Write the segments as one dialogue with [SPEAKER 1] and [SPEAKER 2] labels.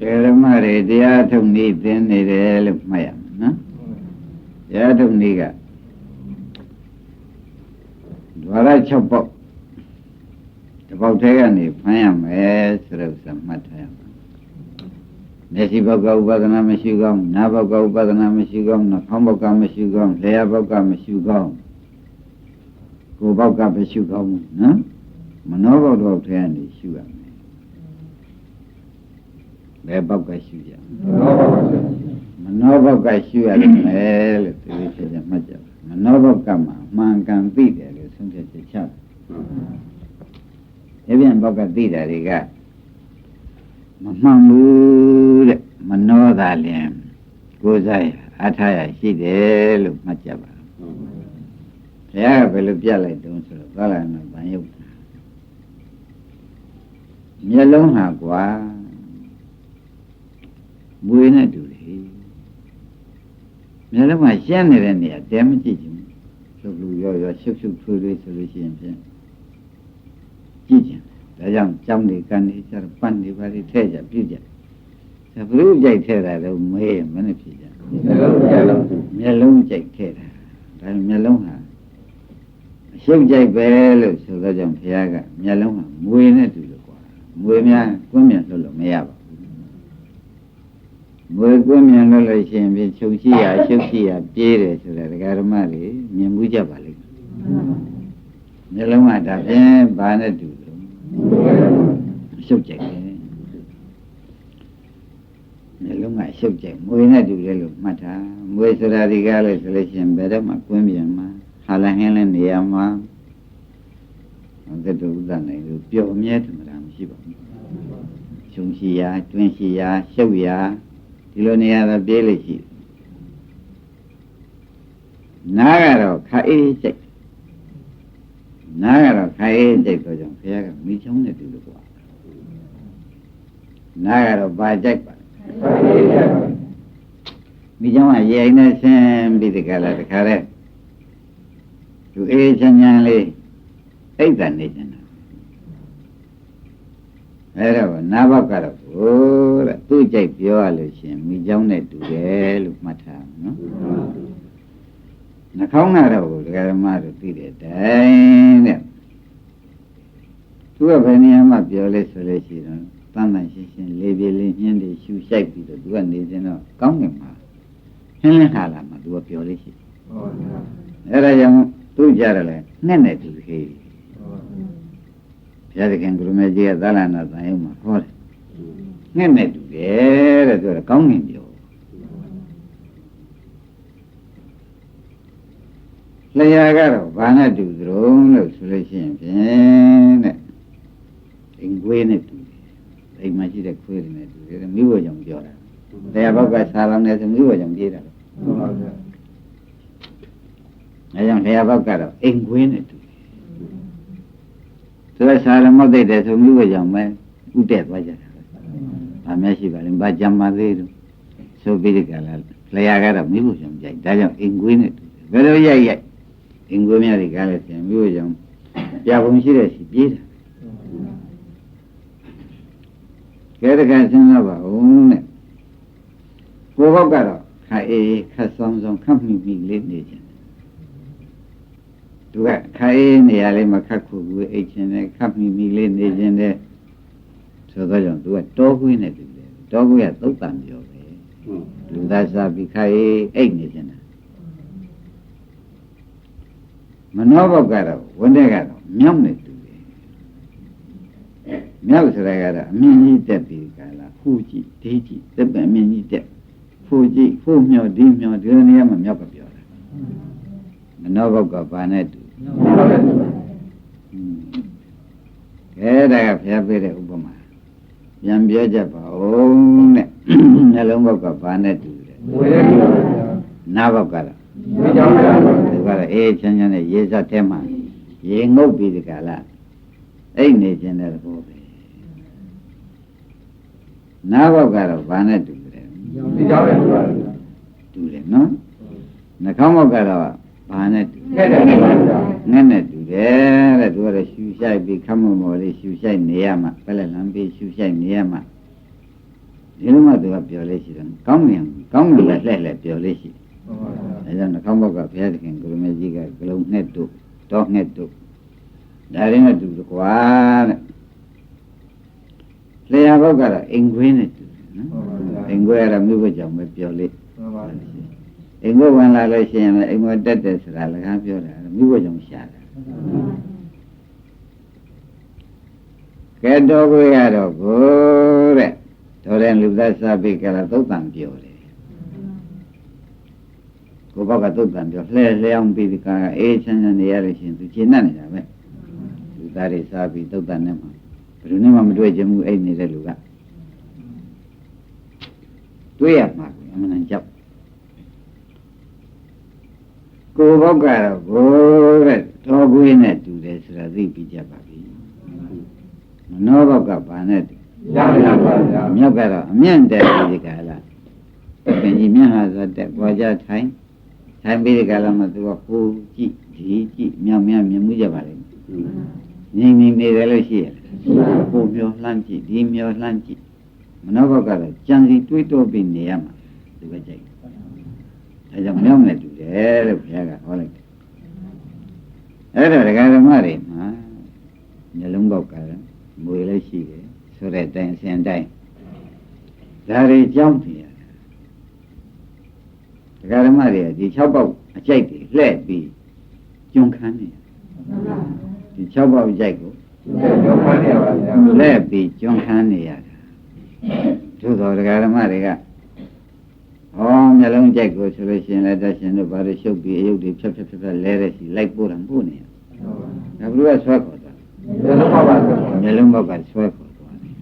[SPEAKER 1] ဓမ္မတွေတရားထုတ်နေသင်နေတယ်လို့မှတ်ရမယ်နော်တရားထုတ်နေကဒွါရ6ပေါက်တစ်ပေါက်ထဲကနေဖမ်းရမယ်ဆိုတော့စမှတ်ထားရမယ်မျက်စိဘောက်ကဥပဒနာမရှိကောင်းနားဘောက်ကဥပဒနာမရှိကောင်းနှာခေါင်းဘောက်ကမရှိကောင်းလျှာဘောက်ကမရှိကောင်းကိုယ်ဘောက်ကမရှိကောင်းဘူးနော်မနောဘောက်တော့ထဲကနေရှုရမယ် ဘယ်ဘောက်ကရှုကြမနောဘောက်ကရှုရတယ်မယ်လို့ဒီလိုဖြစ်ကြမှတ်ကြပါမနောဘောက်ကမှအမှန်ကန်သိတယ်လို့ဆုံးဖြတ်ချက်ချတယ်ဒီပြန်ဘောက်ကသိတာတွေကမမှန်ဘူးတဲ့မနောသာလင်ကိုယ်စားရအထားရရှိတယ်လို့မှတ်ကြပါဘုရားကဘယ်လိုပြလိုက်တုံးဆိုတော့သာလနာဗန်ယုတ်မျက်လုံးဟာကွာ မွေးနဲ့တူတယ်မျက်လုံးမှာရှင်းနေတဲ့နေရာတဲမကြည့်ချင်ဘူးလှုပ်လှူရောရောရှုပ်ရှုပ်ထွေးထွေးဆိုလို့ရှိရင်ဖြင့်ကြည့်ချင်ဒါကြောင့်ကြောင်းတွေကန်နေကြတော့ပတ်နေပါလေထဲကြပြည့်ကြဒါဘုရုကြိုက်ထဲတာတော့မေးမနဲ့ဖြစ်ကြမျက်လုံးကြိုက်ထဲတာဒါမျက်လုံးဟာအရှုပ်ကြိုက်ပဲလို့ဆိုတော့ကြောင့်ဘုရားကမျက်လုံးဟာမွေနဲ့တူလို့ကွာမွေများကွင်းမြန်လို့လို့မရပါ ဘူးမွေကွင်းမြန်လို့လို့ရှိရင်ဖြင့်ချုပ်ရှိရရှုပ်ရှိရပြေးတယ်ဆိုတာဒကာဓမ္မတွေမြင်မှုကြပါလိမ့်မယ်မျက်လုံးကဒါဖြင့်ဘာနဲ့တူလို့ရှုပ်ကြိုက်တယ်မျက်လုံးကရှုပ်ကြိုက်မွေနဲ့တူတယ်လို့မှတ်တာမွေဆိုတာဒီကားလို့ဆိုလို့ရှိရင်ဘယ်တော့မှကွင်းမြန်မှာဟာလဟင်းလည်းနေရာမှာသတ္တဥဒ္ဒနိုင်လို့ပျော်မြဲထမတာမရှိပါဘူးရှုံရှိရာတွင်းရှိရာရှုပ်ရာ ဒီလိုနေရာတော့ပြေးလို့ရှိတယ်နားကတော့ခါအေးစိတ်နားကတော့ခါအေးစိတ်တော့ကြောင့်ဘုရားကမိချုံးနဲ့တူလို့ကွာနားကတော့ပါကြိုက်ပါမိချုံးကရိုင်နေဆင်းပြီးဒီကလာတခါတည်းသူအေးချမ်းချမ်းလေးအိတ်တန်နေချင်တာ အဲ့တော့နာဘကတော့ဟိုတဲ့သူ့ကြိုက်ပြောရလို့ရှင်မိเจ้าနဲ့တူတယ်လို့မှတ်ထားနော်နှာခေါင်းကတော့ဒကာဓမ္မတို့သိတဲ့တိုင်းတဲ့သူကဘယ်နေရာမှာပြောလဲဆိုလို့ရှိရင်တန်တန်ရှင်းရှင်းလေးပြေလေးညှင်းတွေရှူရှိုက်ပြီးတော့သူကနေခြင်းတော့ကောင်းငင်မှာဟင်းလင်းခါလာမှာသူကပြောလို့ရှိအဲ့ဒါကြောင့်သူကြရတယ်လေနဲ့နဲ့တူဟေးဘု ရားသခင်ကရုမေကြီးကသာလနာသံယုံမှာဟောတယ်ငှက်နဲ့တူတယ်တဲ့ဆိုတော့ကောင်းငင်ပြောလျာကတော့ဘာနဲ့တူသရုံလို့ဆိုလို့ရှိရင်ဖြင့်တဲ့အိမ်ခွေးနဲ့တူတယ်အိမ်မှာရှိတဲ့ခွေးတွေနဲ့တူတယ်မိဘကြောင့်ပြောတာလျာဘောက်ကစားလောင်းနေဆိုမိဘကြောင့်ပြေးတာလေအဲကြောင့်လျာဘောက်ကတော့အိမ်ခွေးနဲ့တူတယ် သူကစားရမောက်တဲ့တယ်ဆိုမိဘကြောင့်ပဲဥတက်သွားကြတာ။ဘာများရှိပါလဲ။ဘာကြမ်းပါသေးလို့ဆိုပြီးဒီကလာလျာကတော့မိဖို့ကြောင့်ကြိုက်။ဒါကြောင့်အင်ကွေးနဲ့ဘယ်လိုရိုက်ရိုက်အင်ကွေးများတွေကလည်းဆင်မိဖို့ကြောင့်ပြပုံရှိတဲ့စီပြေးတာ။ကဲတကယ်စဉ်းစားပါဦးနဲ့။ကိုယ်ဘောက်ကတော့ခါအေးခတ်ဆောင်ဆောင်ခတ်မိမိလေးနေခြင်း သူကခါအေးနေရာလေးမှာခတ်ခုဘူးအိတ်ခြင်းနဲ့ခတ်မိမိလေးနေခြင်းနဲ့ဆိုတော့ကြောင့်သူကတောခွေးနဲ့တူတယ်တောခွေးကသုတ်တံပြောပဲလူသားစားပြီးခိုင်အိတ်နေနေတာမနောဘောက်ကတော့ဝန်တဲ့ကတော့မြောက်နေတူတယ်မြောက်ဆိုတာကတော့အမြင့်ကြီးတက်ပြီးကလာဖူးကြည့်ဒေးကြည့်သက်ပံအမြင့်ကြီးတက်ဖူးကြည့်ဖူးမြောက်ဒီမြောက်ဒီလိုနေရာမှာမြောက်ကပြောတာ မနောဘောက်ကဘာနဲ့တူကဲဒါကဖျားပေးတဲ့ဥပမာပြန်ပြောကြပါဦးတဲ့နှလုံးဘောက်ကဘာနဲ့တူတယ်နားဘောက်ကတော့ဒီကတော့အေးချမ်းချမ်းနဲ့ရေစက်ထဲမှာရေငုတ်ပြီးဒီကလာအိတ်နေခြင်းတဲ့ဘောပဲနားဘောက်ကတော့ဘာနဲ့တူတယ်တူတယ်နော်နှာခေါင်းဘောက်ကတော့ ဘာနဲ့တူငှက်နဲ့တူတယ်တဲ့သူကတော့ရှူရှိုက်ပြီးခမမော်လေးရှူရှိုက်နေရမှာပလက်လမ်းပြီးရှူရှိုက်နေရမှာဒီလိုသူကပြောလေးရှိတယ်ကောင်းမြန်ကောင်းမြန်ပဲလှဲ့လှဲ့ပြောလေးရှိတယ်အဲဒါနှာခေါင်းဘောက်ကဘုရားသခင်ကိုရမေကြီးကဂလုံးနဲ့တို့တော့နဲ့တို့ဒါရင်းနဲ့တူတယ်ကွာတဲ့လျှာဘောက်ကတော့အိမ်ခွင်းနဲ့တူတယ်နော်အိမ်ခွဲကတော့မြို့ဘက်ကြောင့်ပဲပြောလေး အိမ်ခွဲဝင်လာလို့ရှိရင်လည်းအိမ်ခွဲတက်တယ်ဆိုတာလည်းကားပြောတာမြို့ဘက်ကြောင့်ရှာတာကဲတော့ကိုရတော့ကိုတဲ့တော်တဲ့လူသားစားပြီးကြလားသုတ်တန်ပြောတယ်ကိုဘောက်ကသုတ်တန်ပြောလှဲလျောင်းပြီးဒီကအေးချမ်းချမ်းနေရလို့ရှိရင်သူရှင်းနေနေတာပဲလူသားတွေစားပြီးသုတ်တန်နဲ့မှာဘယ်သူနဲ့မှမတွေ့ချင်ဘူးအဲ့နေတဲ့လူကတွေ့ရမှာကိုအမှန်တန်ကြောက် ကိုဘောက်ကတော့ကိုတဲ့တော်ကွေးနဲ့တူတယ်ဆိုတာသိပြီးကြပါပြီမနောဘောက်ကဘာနဲ့တူ
[SPEAKER 2] ရပါပါဗျာ
[SPEAKER 1] မြောက်ကတော့အမြင့်တက်ပြီးဒီကလာပင်ကြီးမြတ်ဟာဆိုတက်ကြွားကြထိုင်ထိုင်ပြီးဒီကလာမှာသူကဟိုကြည့်ဒီကြည့်မြောက်မြတ်မြင်မှုကြပါလိမ့်မယ်ငြိမ်ငြိမ်နေတယ်လို့ရှိရလားဟိုမျောလှမ်းကြည့်ဒီမျောလှမ်းကြည့်မနောဘကတော့ကြံစီတွေးတောပြီးနေရမှာဒီပဲကြိုက် အဲကြောင့်မြောက်နဲ့တူတယ်လို့ဘုရားကဟောလိုက်တယ်အဲ့တော့ဒကာဓမ္မတွေမှာညလုံးပေါက်ကမွေလည်းရှိတယ်ဆိုတဲ့အတိုင်းအစဉ်တိုင်းဒါတွေကြောင်းနေရတယ်ဒကာဓမ္မတွေကဒီ6ပေါက်အကြိုက်တွေလှဲ့ပြီးကျွန်းခန်းနေရတယ်ဒီ6ပေါက်အကြိုက်ကို
[SPEAKER 2] ကျောင်းခန်းရပါဗျာ
[SPEAKER 1] လှဲ့ပြီးကျွန်းခန်းနေရတာသို့တော်ဒကာဓမ္မတွေက ဟောမျက်လုံးကြိုက်ကိုဆိုလို့ရှိရင်လည်းတတ်ရှင်တို့ဘာလို့ရှုပ်ပြီးအယုတ်တွေဖြတ်ဖြတ်ဖြတ်ဖြတ်လဲတဲ့စီလိုက်ပို့တာပို့နေရဒါဘုရားဆွဲခေါ်တာ
[SPEAKER 2] ကျောင်းပါပါဗျာ
[SPEAKER 1] မျက်လုံးဘောက်ကဆွဲခေါ်သွားတယ်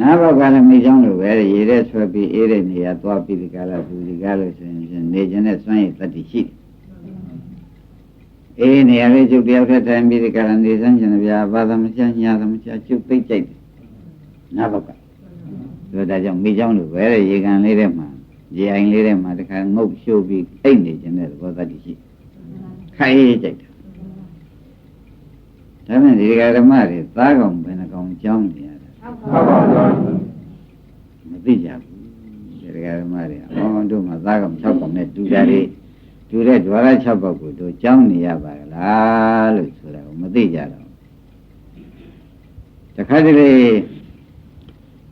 [SPEAKER 1] နားဘောက်ကလည်းမိချောင်းလိုပဲရေထဲဆွဲပြီးအေးတဲ့နေရာသွားပြီးဒီကလာသူဒီကလို့ဆိုရင်နေခြင်းနဲ့စွန့်ရည်တတ်တည်ရှိတယ်အေးနေရာလေးကျုပ်တယောက်ထက်ထိုင်ပြီးဒီကလာနေစမ်းကျင်ဗျာဘာသာမချညာသမချကျုပ်သိကြိုက်တယ်နားဘောက်က ဆိုဒါကြောင့်မိချောင်းလိုပဲရေကန်လေးထဲမှာရေအိုင်လေးထဲမှာတခါငုတ်ရှိုးပြီးအိတ်နေခြင်းနဲ့သဘောတတ်တည်ရှိခိုင်ကြိုက်တယ်ဒါနဲ့ဒီဃာဓမ္မတွေသားကောင်ဘယ်နှကောင်ကြောင်းနေရတာ
[SPEAKER 2] ဟုတ်ပါဗျာ
[SPEAKER 1] မသိကြဘူးဒီဃာဓမ္မတွေအော်တို့မှာသားကောင်6ကောင်နဲ့တူကြတယ်တူတဲ့ဒွါရ6ပေါက်ကိုတို့ကြောင်းနေရပါလားလို့ဆိုတာကိုမသိကြတော့တခါတလေ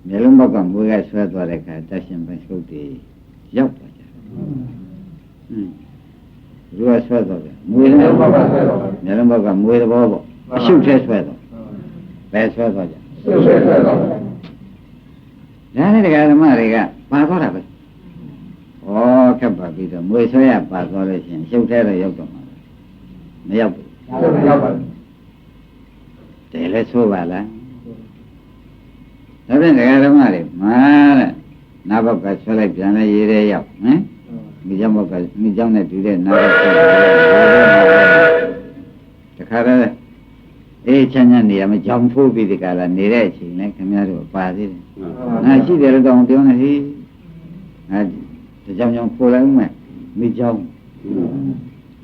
[SPEAKER 1] မျိုးလုံးဘောက်ကမွေးကဆွဲသွားတဲ့အခါတရှင်ပန်ရှုပ်တွေရောက်သွားကြတယ်ဟွန်းလူကဆွဲသွားတယ်မွေးလည်း
[SPEAKER 2] ကျောင်းပါပါဆွဲတော့
[SPEAKER 1] မျိုးလုံးဘောက်ကမွေးသဘောပေါ့အရှုပ်ထဲဆွဲသွားဘယ်ဆွဲသွားကြ
[SPEAKER 2] ဆွဲဆွဲဆွဲတော့
[SPEAKER 1] ဒါနဲ့တရားဓမ္မတွေကပါသွားတာပဲ။ဩခက်ပါပြီတော့မွေဆွဲရပါသွားလို့ရှိရင်ရှုပ်ထဲတော့ရောက်တော့မှာပဲ။မရောက်ဘူး
[SPEAKER 2] ရောက်ပါ။
[SPEAKER 1] တယ်လဲဆိုပါလား။ ဒါဖြင့်တရားဓမ္မတွေမာတဲ့နာဘက်ကဆွဲလိုက်ပြန်လဲရေးရဲရောက်ဟမ်။မိကြောင့်ဘက်ကမိကြောင့်နဲ့တူတဲ့နာဘက်ဆွဲတခါတည်းအေးချမ်းချမ်းနေရမကြောင်ဖိုးပြီးဒီကလာနေတဲ့အချိန်လဲခင်ဗျားတို့ပါသေးတယ်။ငါရှိတယ်လို့တောင်ပြောနေဟိငါဒီကြောင်ကြောင်ပို့လိုက်ဦးမယ်မိကြောင်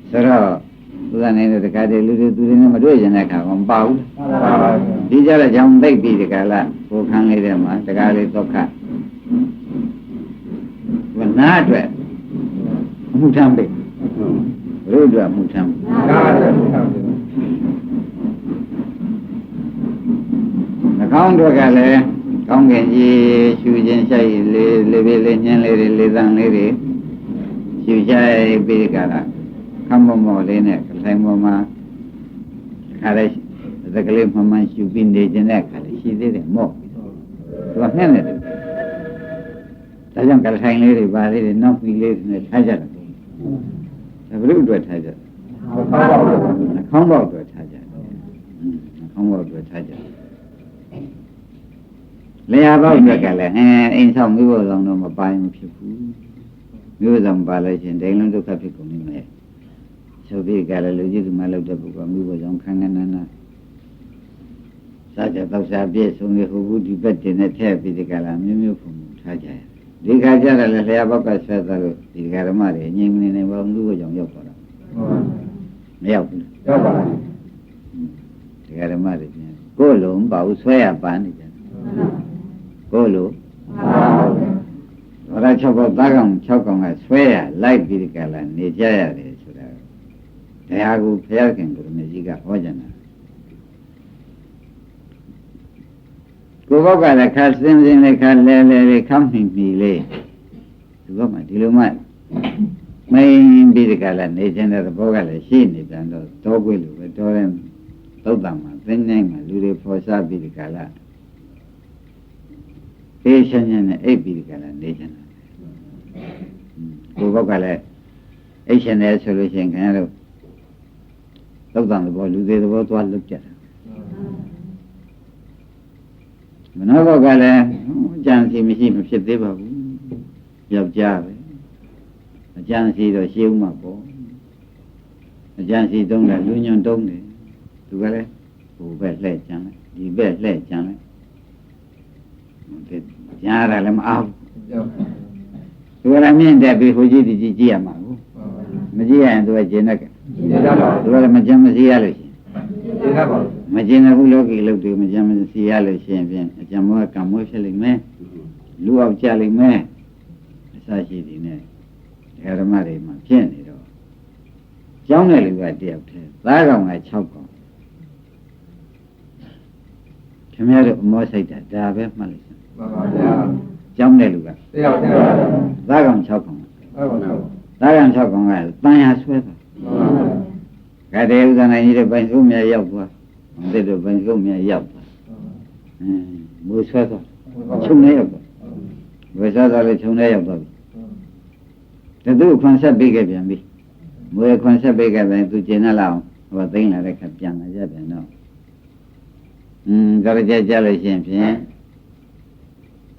[SPEAKER 1] ဆိုတော့သူကနေတဲ့တခါတည်းလူတွေသူတွေနဲ့မတွေ့ရင်တဲ့ခါကမပါဘူး
[SPEAKER 2] ပါပါ
[SPEAKER 1] ဒီကြတဲ့ကြောင်သိပ်ပြီးဒီကလာ ကိုခန်းလေးထဲမှာတကားလေးတော့ခတ်ဝနာအတွက်အမှုထမ်းပြီဘုရားအတွက်အမှုထမ်း
[SPEAKER 2] နားတယ်ဟုတ်
[SPEAKER 1] နှာခေါင်းအတွက်ကလည်းကောင်းကင်ကြီးရှူခြင်းရှိုက်လေးလေးလေးလေးညင်းလေးတွေလေးသန်းလေးတွေရှူချိုက်ပြီးကြတာခမ်းမောမောလေးနဲ့ခိုင်မောမှာခါလေးသကလေးမှန်မှန်ရှူပြီးနေခြင်းတဲ့ခါလေး ရှိသေးတယ်မော့သူကငှက်နေတယ်ဒါကြောင့်ကထိုင်လေးတွေပါလေးတွေနောက်ပြီးလေးတွေနဲ့ထားကြတယ်ဒါဘုရုအတွက်ထားကြတယ်
[SPEAKER 2] ပါပါဗျာ
[SPEAKER 1] နှာခေါင်းပေါက်အတွက်ထားကြတယ်နှာခေါင်းပေါက်အတွက်ထားကြတယ်လျှာပေါက်အတွက်ကလည်းအဲအိမ်ဆောင်မျိုးဆောင်တော့မပိုင်မဖြစ်ဘူးမျိုးဆောင်ပါလို့ရှင်ဒိန်လုံးဒုက္ခဖြစ်ကုန်နေမယ်ဆိုပြီးကြလည်းလူကြီးကမှလောက်တဲ့ပုဂ္ဂိုလ်မျိုးဆောင်ခန်းခန်းနာနာ စားကြတော့စားပြည့်စုံရဟိုဘူးဒီဘက်တင်နဲ့ထည့်ပြီးဒီကလာမျိုးမျိုးပုံပုံထားကြတယ်ဒီခါကျတော့လည်းလျှာပေါက်ကဆွဲသွားလို့ဒီကရမတွေငြိမ်မနေနိုင်ဘူးမျိုးဆောင်ရောက်သွားတာမရောက်ဘူး
[SPEAKER 2] ရောက်ပါ
[SPEAKER 1] တရားဓမ္မတွေပြန်ကိုယ်လုံးပါဘူးဆွဲရပန်းနေကြတယ်ကိုယ်လို
[SPEAKER 2] မှန်ပါဗျာ
[SPEAKER 1] ဝရ6ပေါက်သားကောင်6ကောင်ကဆွဲရလိုက်ပြီးဒီကလာနေကြရတယ်ဆိုတာတရားကိုဘုရားခင်ကိုရမကြီးကဟောကြတာ ကိုယ်ဘောက်ကလည်းခါစင်းစင်းလေးခါလဲလဲလေးခမ်းမိမိလေးဒီဘက်မှာဒီလိုမှမင်းပြီးဒီကလာနေခြင်းတဲ့ဘောကလည်းရှိနေပြန်တော့တောကွေးလိုပဲတောတဲ့သုတ်တံမှာသင်းနိုင်မှာလူတွေဖော်စားပြီးဒီကလာအေးရှင်းရှင်းနဲ့အိပ်ပြီးဒီကလာနေခြင်းတာကိုယ်ဘောက်ကလည်းအိတ်ရှင်တယ်ဆိုလို့ရှိရင်ခင်ဗျားတို့သုတ်တန်သဘောလူသေးသဘောသွားလွတ်ကြတာ မနောဘောက်ကလည်းဟိုအကြံစီမရှိမဖြစ်သေးပါဘူးယောက်ျားပဲအကြံစီတော့ရှင်းဦးမှာပေါ့အကြံစီတုံးတယ်လူညွန့်တုံးတယ်သူကလည်းဟိုဘက်လှည့်ကြံလိုက်ဒီဘက်လှည့်ကြံလိုက်ဒီကြားရလည်းမအားဘူး
[SPEAKER 2] ကျောင်း
[SPEAKER 1] သူကလည်းမြင့်တက်ပြီးဟိုကြည့်ဒီကြည့်ကြည့်ရမှာကို
[SPEAKER 2] မှန်ပါဗျာ
[SPEAKER 1] မကြည့်ရရင်သူကကျင်တတ်က
[SPEAKER 2] ဒီကြပါ
[SPEAKER 1] သူကလည်းမကြမ်းမစီရလို့ရှိ ရင်
[SPEAKER 2] ဒီကြပါ
[SPEAKER 1] မကျင်တဲ့ဘူးလောကီလုတ်တွေမကြမ်းမစီရလို့ရှိရင်ဖြင့်အကြံမောကံမောဖြစ်လိမ့်မယ်လူအောက်ကြလိမ့်မယ်အစရှိသည်နဲ့ဓမ္မတွေမှာဖြစ်နေတော့ကျောင်းတဲ့လူကတယောက်တည်းသားကောင်က6ကောင်ခင်ဗျားတို့အမောစိတ်တာဒါပဲမှတ်လိုက်စမ်း
[SPEAKER 2] မှန်ပါဗျာ
[SPEAKER 1] ကျောင်းတဲ့လူက
[SPEAKER 2] တရားတရားပါ
[SPEAKER 1] သားကောင်6ကောင်
[SPEAKER 2] ဟုတ်ပါဘူး
[SPEAKER 1] သားကောင်6ကောင်ကတန်ရာဆွဲတာ
[SPEAKER 2] မှန်ပါဗျာ
[SPEAKER 1] က တည်းကဥဒ္ဒနာကြီးတဲ့ပိုင်စုမြတ်ရောက်သွား။မသိတော့ပိုင်စုမြတ်ရောက်သွား။အင်းမူဆွဲသွား။ခြုံနေရောက်သွား။ဝေစားသွားလေခြုံနေရောက်သွားပြီ။တသူခွန်ဆက်ပေးခဲ့ပြန်ပြီ။မွေခွန်ဆက်ပေးခဲ့ပြန်သူကျင်နေလောက်ဟိုသိမ့်လာတဲ့ခါပြန်လာကြပြန်တော့။အင်းကြကြကြလို့ရှိရင်ဖြင့်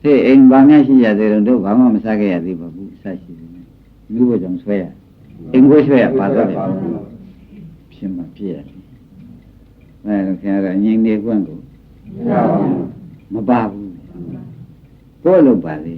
[SPEAKER 1] ဒီအိမ်ဘာများရှိရသေးတော့တို့ဘာမှမစားခဲ့ရသေးပါဘူး။ဆက်ရှိတယ်။လူ့ဘကြောင့်ဆွဲရ။အိမ်ကိုဆွဲရပါတော့တယ်။ ဖြစ်မှဖြစ်ရတယ်။အဲဒါခင်ဗျားတို့ငြိမ်နေခွင့်ကို
[SPEAKER 2] ရပါဘူး
[SPEAKER 1] မပါဘူး။ကိုယ်လိုပါလေ